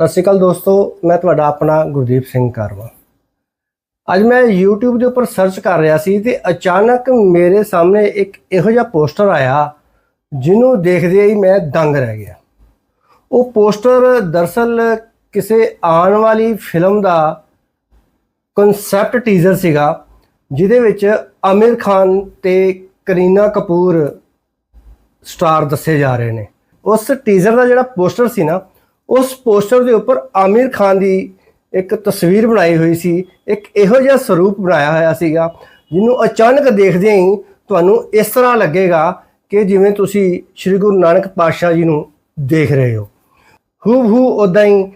ਸਤਿ ਸ਼੍ਰੀ ਅਕਾਲ ਦੋਸਤੋ, ਮੈਂ ਤੁਹਾਡਾ ਆਪਣਾ ਗੁਰਦੀਪ ਸਿੰਘ ਕਾਰਵਾ। ਅੱਜ ਮੈਂ YouTube ਦੇ ਉੱਪਰ ਸਰਚ ਕਰ ਰਿਹਾ ਸੀ ਤੇ ਅਚਾਨਕ ਮੇਰੇ ਸਾਹਮਣੇ ਇੱਕ ਇਹੋ ਜਿਹਾ ਪੋਸਟਰ ਆਇਆ, ਜਿਹਨੂੰ ਦੇਖਦੇ ਹੀ ਮੈਂ ਦੰਗ ਰਹਿ ਗਿਆ। ਉਹ ਪੋਸਟਰ ਦਰਸਲ ਕਿਸੇ ਆਉਣ ਵਾਲੀ ਫਿਲਮ ਦਾ ਕਨਸੈਪਟ ਟੀਜ਼ਰ ਸੀਗਾ, ਜਿਹਦੇ ਵਿੱਚ ਆਮਿਰ ਖਾਨ ਤੇ ਕਰੀਨਾ ਕਪੂਰ ਸਟਾਰ ਦੱਸੇ ਜਾ ਰਹੇ ਨੇ। ਉਸ ਟੀਜ਼ਰ ਦਾ ਜਿਹੜਾ ਪੋਸਟਰ ਸੀ ਨਾ ਉਸ ਪੋਸਟਰ ਦੇ ਉੱਪਰ ਆਮਿਰ ਖਾਨ ਦੀ ਇੱਕ ਤਸਵੀਰ ਬਣਾਈ ਹੋਈ ਸੀ, ਇੱਕ ਇਹੋ ਜਿਹਾ ਸਰੂਪ ਬਣਾਇਆ ਹੋਇਆ ਸੀਗਾ, ਜਿਹਨੂੰ ਅਚਾਨਕ ਦੇਖਦੇ ਹੀ ਤੁਹਾਨੂੰ ਇਸ ਤਰ੍ਹਾਂ ਲੱਗੇਗਾ ਕਿ ਜਿਵੇਂ ਤੁਸੀਂ ਸ੍ਰੀ ਗੁਰੂ ਨਾਨਕ ਪਾਤਸ਼ਾਹ ਜੀ ਨੂੰ ਦੇਖ ਰਹੇ ਹੋ। ਹੂ ਹੂ ਉਦਾਂ ਹੀ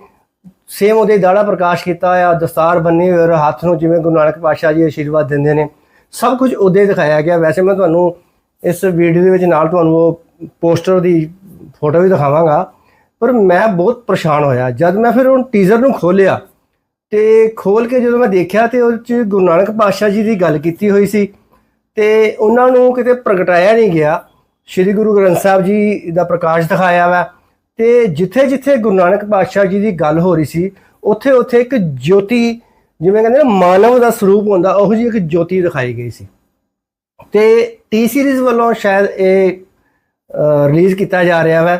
ਸੇਮ ਉਹਦੇ ਦਾੜਾ ਪ੍ਰਕਾਸ਼ ਕੀਤਾ ਆ ਦਸਤਾਰ ਬੰਨੀ ਹੋਈ ਔਰ ਹੱਥ ਨੂੰ ਜਿਵੇਂ ਗੁਰੂ ਨਾਨਕ ਪਾਤਸ਼ਾਹ ਜੀ ਆਸ਼ੀਰਵਾਦ ਦਿੰਦੇ ਨੇ। ਸਭ ਕੁਝ ਉਹਦੇ ਦਿਖਾਇਆ ਗਿਆ। ਵੈਸੇ ਮੈਂ ਤੁਹਾਨੂੰ ਇਸ ਵੀਡੀਓ ਦੇ ਵਿੱਚ ਨਾਲ ਤੁਹਾਨੂੰ ਉਹ ਪੋਸਟਰ ਦੀ ਫੋਟੋ ਵੀ ਦਿਖਾਵਾਂਗਾ। ਪਰ ਮੈਂ ਬਹੁਤ ਪਰੇਸ਼ਾਨ ਹੋਇਆ। ਜਦ ਮੈਂ ਫਿਰ ਉਹ ਟੀਜ਼ਰ ਨੂੰ ਖੋਲਿਆ ਤੇ ਖੋਲ ਕੇ ਜਦੋਂ ਮੈਂ ਦੇਖਿਆ ਤੇ ਉਹ ਚ ਗੁਰੂ ਨਾਨਕ ਪਾਤਸ਼ਾਹ ਜੀ ਦੀ ਗੱਲ ਕੀਤੀ ਹੋਈ ਸੀ ਤੇ ਉਹਨਾਂ ਨੂੰ ਕਿਤੇ ਪ੍ਰਗਟਾਇਆ ਨਹੀਂ ਗਿਆ। ਸ੍ਰੀ ਗੁਰੂ ਗ੍ਰੰਥ ਸਾਹਿਬ ਜੀ ਦਾ ਪ੍ਰਕਾਸ਼ ਦਿਖਾਇਆ ਵਾ ਤੇ ਜਿੱਥੇ ਜਿੱਥੇ ਗੁਰੂ ਨਾਨਕ ਪਾਤਸ਼ਾਹ ਜੀ ਦੀ ਗੱਲ ਹੋ ਰਹੀ ਸੀ ਉੱਥੇ ਉੱਥੇ ਇੱਕ ਜੋਤੀ ਜਿਵੇਂ ਕਹਿੰਦੇ ਨਾ ਮਾਨਵ ਦਾ ਸਰੂਪ ਹੁੰਦਾ, ਉਹੋ ਜਿਹੀ ਇੱਕ ਜੋਤੀ ਦਿਖਾਈ ਗਈ ਸੀ। ਤੇ ਟੀ ਸੀਰੀਜ਼ ਵੱਲੋਂ ਸ਼ਾਇਦ ਇਹ ਰਿਲੀਜ਼ ਕੀਤਾ ਜਾ ਰਿਹਾ ਹੈ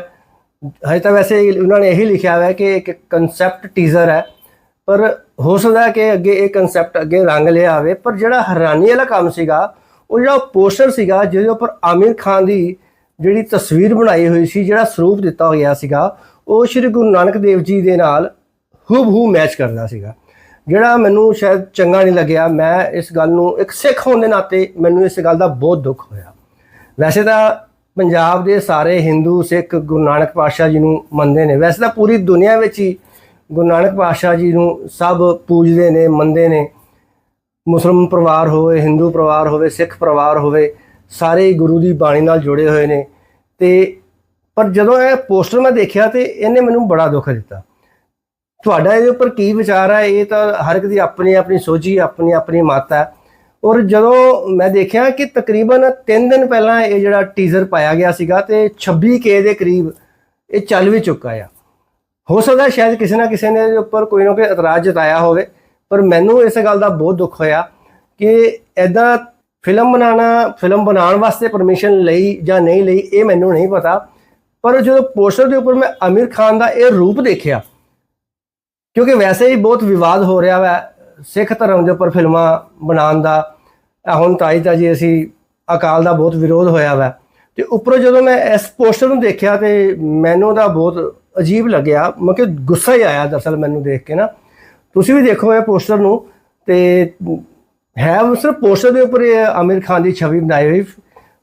ਹਜੇ ਤਾਂ ਵੈਸੇ ਉਹਨਾਂ ਨੇ ਇਹੀ ਲਿਖਿਆ ਹੋਇਆ ਕਿ ਇੱਕ ਕਨਸੈਪਟ ਟੀਜ਼ਰ ਹੈ। ਪਰ ਹੋ ਸਕਦਾ ਕਿ ਅੱਗੇ ਇਹ ਕਨਸੈਪਟ ਅੱਗੇ ਰੰਗ ਲਿਆ ਆਵੇ। ਪਰ ਜਿਹੜਾ ਹੈਰਾਨੀ ਵਾਲਾ ਕੰਮ ਸੀਗਾ, ਉਹ ਜਿਹੜਾ ਪੋਸਟਰ ਸੀਗਾ, ਜਿਹਦੇ ਉੱਪਰ ਆਮਿਰ ਖਾਨ ਦੀ ਜਿਹੜੀ ਤਸਵੀਰ ਬਣਾਈ ਹੋਈ ਸੀ, ਜਿਹੜਾ ਸਰੂਪ ਦਿੱਤਾ ਗਿਆ ਸੀਗਾ, ਉਹ ਸ਼੍ਰੀ ਗੁਰੂ ਨਾਨਕ ਦੇਵ ਜੀ ਦੇ ਨਾਲ ਹੂਬਹੂ ਮੈਚ ਕਰਦਾ ਸੀਗਾ। ਜਿਹੜਾ ਮੈਨੂੰ ਸ਼ਾਇਦ ਚੰਗਾ ਨਹੀਂ ਲੱਗਿਆ, ਮੈਂ ਇਸ ਗੱਲ ਨੂੰ ਇੱਕ ਸਿੱਖ ਹੋਣ ਦੇ ਨਾਤੇ ਮੈਨੂੰ ਇਸ ਗੱਲ ਦਾ ਬਹੁਤ ਦੁੱਖ ਹੋਇਆ। ਵੈਸੇ ਤਾਂ ਪੰਜਾਬ ਦੇ ਸਾਰੇ ਹਿੰਦੂ, ਸਿੱਖ ਗੁਰੂ ਨਾਨਕ ਪਾਤਸ਼ਾਹ ਜੀ ਨੂੰ ਮੰਨਦੇ ਨੇ। ਵੈਸੇ ਤਾਂ ਪੂਰੀ ਦੁਨੀਆ ਵਿੱਚ ਹੀ ਗੁਰੂ ਨਾਨਕ ਪਾਤਸ਼ਾਹ ਜੀ ਨੂੰ ਸਭ ਪੂਜਦੇ ਨੇ, ਮੰਨਦੇ ਨੇ। ਮੁਸਲਮਾਨ ਪਰਿਵਾਰ ਹੋਵੇ, ਹਿੰਦੂ ਪਰਿਵਾਰ ਹੋਵੇ, ਸਿੱਖ ਪਰਿਵਾਰ ਹੋਵੇ, ਸਾਰੇ ਗੁਰੂ ਦੀ ਬਾਣੀ ਨਾਲ ਜੁੜੇ ਹੋਏ ਨੇ। ਤੇ ਪਰ ਜਦੋਂ ਇਹ ਪੋਸਟਰ ਮੈਂ ਦੇਖਿਆ ਤੇ ਇਹਨੇ ਮੈਨੂੰ ਬੜਾ ਦੁੱਖ ਦਿੱਤਾ। ਤੁਹਾਡਾ ਇਹਦੇ ਉੱਪਰ ਕੀ ਵਿਚਾਰ ਹੈ ਇਹ ਤਾਂ ਹਰ ਇੱਕ ਦੀ ਆਪਣੀ ਆਪਣੀ ਸੋਚੀ ਆਪਣੀ ਆਪਣੀ ਮਤ ਹੈ ਔਰ ਜਦੋਂ ਮੈਂ ਦੇਖਿਆ ਕਿ ਤਕਰੀਬਨ 3 ਦਿਨ ਪਹਿਲਾਂ ਇਹ ਜਿਹੜਾ ਟੀਜ਼ਰ ਪਾਇਆ ਗਿਆ ਸੀਗਾ ਤੇ 26k ਦੇ ਕਰੀਬ ਇਹ ਚੱਲ ਵੀ ਚੁੱਕਾ ਆ। ਹੋ ਸਕਦਾ ਸ਼ਾਇਦ ਕਿਸੇ ਨਾ ਕਿਸੇ ਨੇ ਇਹਦੇ ਉੱਪਰ ਕੋਈ ਨਾ ਕੋਈ ਇਤਰਾਜ਼ ਜਤਾਇਆ ਹੋਵੇ, ਪਰ ਮੈਨੂੰ ਇਸ ਗੱਲ ਦਾ ਬਹੁਤ ਦੁੱਖ ਹੋਇਆ ਕਿ ਐਦਾਂ ਫਿਲਮ ਬਣਾਉਣਾ, ਫਿਲਮ ਬਣਾਉਣ ਵਾਸਤੇ ਪਰਮਿਸ਼ਨ ਲਈ ਜਾਂ ਨਹੀਂ ਲਈ, ਇਹ ਮੈਨੂੰ ਨਹੀਂ ਪਤਾ। ਪਰ ਜਦੋਂ ਪੋਸਟਰ ਦੇ ਉੱਪਰ ਮੈਂ ਆਮਿਰ ਖਾਨ ਦਾ ਇਹ ਰੂਪ ਦੇਖਿਆ, ਕਿਉਂਕਿ ਵੈਸੇ ਹੀ ਬਹੁਤ ਵਿਵਾਦ ਹੋ ਰਿਹਾ ਹੈ ਸਿੱਖ ਧਰਮ ਦੇ ਉੱਪਰ ਫਿਲਮਾਂ ਬਣਾਉਣ ਦਾ ਆਹ ਹੁਣ ਤਾਈ ਤਾਂ ਜੀ ਅਸੀਂ ਅਕਾਲ ਦਾ ਬਹੁਤ ਵਿਰੋਧ ਹੋਇਆ ਵਾ। ਤੇ ਉੱਪਰੋਂ ਜਦੋਂ ਮੈਂ ਇਸ ਪੋਸਟਰ ਨੂੰ ਦੇਖਿਆ ਤੇ ਮੈਨੂੰ ਤਾਂ ਬਹੁਤ ਅਜੀਬ ਲੱਗਿਆ, ਮੈਂ ਕਿ ਗੁੱਸਾ ਹੀ ਆਇਆ ਦਰਸਲ ਮੈਨੂੰ ਦੇਖ ਕੇ ਨਾ। ਤੁਸੀਂ ਵੀ ਦੇਖੋ ਇਹ ਪੋਸਟਰ ਨੂੰ ਤੇ ਹੈ ਸਿਰਫ ਪੋਸਟਰ ਦੇ ਉੱਪਰ ਆਮਿਰ ਖਾਨ ਦੀ ਛਵੀ ਬਣਾਈ ਹੋਈ।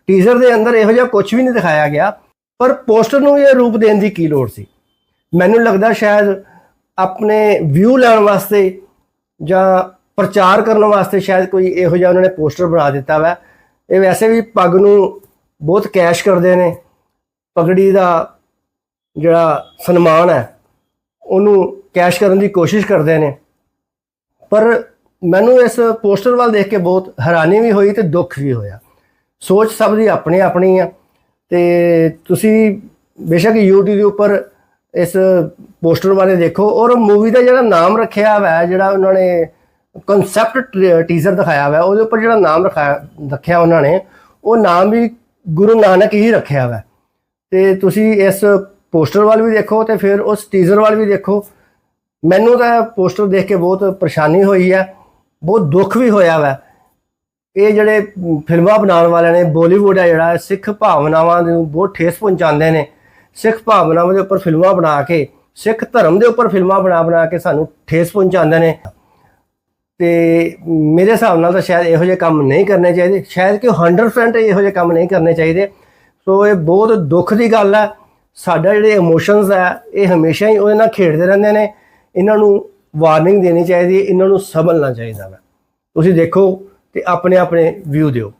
ਟੀਜ਼ਰ ਦੇ ਅੰਦਰ ਇਹੋ ਜਿਹਾ ਕੁਝ ਵੀ ਨਹੀਂ ਦਿਖਾਇਆ ਗਿਆ, ਪਰ ਪੋਸਟਰ ਨੂੰ ਇਹ ਰੂਪ ਦੇਣ ਦੀ ਕੀ ਲੋੜ ਸੀ? ਮੈਨੂੰ ਲੱਗਦਾ ਸ਼ਾਇਦ ਆਪਣੇ ਵਿਊ ਲੈਣ ਵਾਸਤੇ ਜਾਂ ਪ੍ਰਚਾਰ ਕਰਨ ਵਾਸਤੇ ਸ਼ਾਇਦ ਕੋਈ ਇਹੋ ਜਿਹਾ ਉਹਨਾਂ ਨੇ ਪੋਸਟਰ ਬਣਾ ਦਿੱਤਾ ਵਾ। ਇਹ ਵੈਸੇ ਵੀ ਪੱਗ ਨੂੰ ਬਹੁਤ ਕੈਸ਼ ਕਰਦੇ ਨੇ। ਪਗੜੀ ਦਾ ਜਿਹੜਾ ਸਨਮਾਨ ਹੈ, ਉਹਨੂੰ ਕੈਸ਼ ਕਰਨ ਦੀ ਕੋਸ਼ਿਸ਼ ਕਰਦੇ ਨੇ। ਪਰ ਮੈਨੂੰ ਇਸ ਪੋਸਟਰ ਵੱਲ ਦੇਖ ਕੇ ਬਹੁਤ ਹੈਰਾਨੀ ਵੀ ਹੋਈ ਤੇ ਦੁੱਖ ਵੀ ਹੋਇਆ। ਸੋਚ ਸਭ ਦੀ ਆਪਣੀ ਆਪਣੀ ਆ ਤੇ ਤੁਸੀਂ ਬੇਸ਼ੱਕ YouTube ਦੇ ਉੱਪਰ ਇਸ ਪੋਸਟਰ ਬਾਰੇ ਦੇਖੋ ਔਰ ਮੂਵੀ ਦਾ ਜਿਹੜਾ ਨਾਮ ਰੱਖਿਆ ਹੋਇਆ ਜਿਹੜਾ ਉਹਨਾਂ ਨੇ ਕਨਸੈਪਟ ਟੀਜ਼ਰ ਦਿਖਾਇਆ ਹੋਇਆ ਉਹਦੇ ਉੱਪਰ ਜਿਹੜਾ ਨਾਮ ਰੱਖਿਆ ਰੱਖਿਆ ਉਹਨਾਂ ਨੇ, ਉਹ ਨਾਮ ਵੀ ਗੁਰੂ ਨਾਨਕ ਹੀ ਰੱਖਿਆ ਹੋਇਆ ਤੇ ਤੁਸੀਂ ਇਸ ਪੋਸਟਰ ਵੱਲ ਵੀ ਦੇਖੋ ਤੇ ਫਿਰ ਉਸ ਟੀਜ਼ਰ ਵੱਲ ਵੀ ਦੇਖੋ। ਮੈਨੂੰ ਤਾਂ ਪੋਸਟਰ ਦੇਖ ਕੇ ਬਹੁਤ ਪਰੇਸ਼ਾਨੀ ਹੋਈ ਹੈ, ਬਹੁਤ ਦੁੱਖ ਵੀ ਹੋਇਆ ਵਾ ਇਹ ਜਿਹੜੇ ਫਿਲਮਾਂ ਬਣਾਉਣ ਵਾਲਿਆਂ ਨੇ ਬਾਲੀਵੁੱਡ ਹੈ ਜਿਹੜਾ, ਸਿੱਖ ਭਾਵਨਾਵਾਂ ਨੂੰ ਬਹੁਤ ਠੇਸ ਪਹੁੰਚਾਉਂਦੇ ਨੇ। ਸਿੱਖ ਭਾਵਨਾਵਾਂ ਦੇ ਉੱਪਰ ਫਿਲਮਾਂ ਬਣਾ ਕੇ, ਸਿੱਖ ਧਰਮ ਦੇ ਉੱਪਰ ਫਿਲਮਾਂ ਬਣਾ ਬਣਾ ਕੇ ਸਾਨੂੰ ਠੇਸ ਪਹੁੰਚਾਉਂਦੇ ਨੇ। ਤੇ ਮੇਰੇ ਹਿਸਾਬ ਨਾਲ ਤਾਂ ਸ਼ਾਇਦ ਇਹੋ ਜਿਹੇ ਕੰਮ ਨਹੀਂ ਕਰਨੇ ਚਾਹੀਦੇ। ਸ਼ਾਇਦ ਕਿ 100% ਇਹੋ ਜਿਹੇ ਕੰਮ ਨਹੀਂ ਕਰਨੇ ਚਾਹੀਦੇ। ਸੋ ਇਹ ਬਹੁਤ ਦੁੱਖ ਦੀ ਗੱਲ ਹੈ ਸਾਡਾ ਜਿਹੜੇ ਇਮੋਸ਼ਨਸ ਹੈ ਇਹ ਹਮੇਸ਼ਾ ਹੀ ਉਹਦੇ ਨਾਲ ਖੇਡਦੇ ਰਹਿੰਦੇ ਨੇ। ਇਹਨਾਂ ਨੂੰ ਵਾਰਨਿੰਗ ਦੇਣੀ ਚਾਹੀਦੀ ਹੈ, ਇਹਨਾਂ ਨੂੰ ਸੰਭਲਣਾ ਚਾਹੀਦਾ ਹੈ ਤੁਸੀਂ ਦੇਖੋ ਤੇ ਆਪਣੇ ਆਪਣੇ ਵਿਊ ਦਿਓ।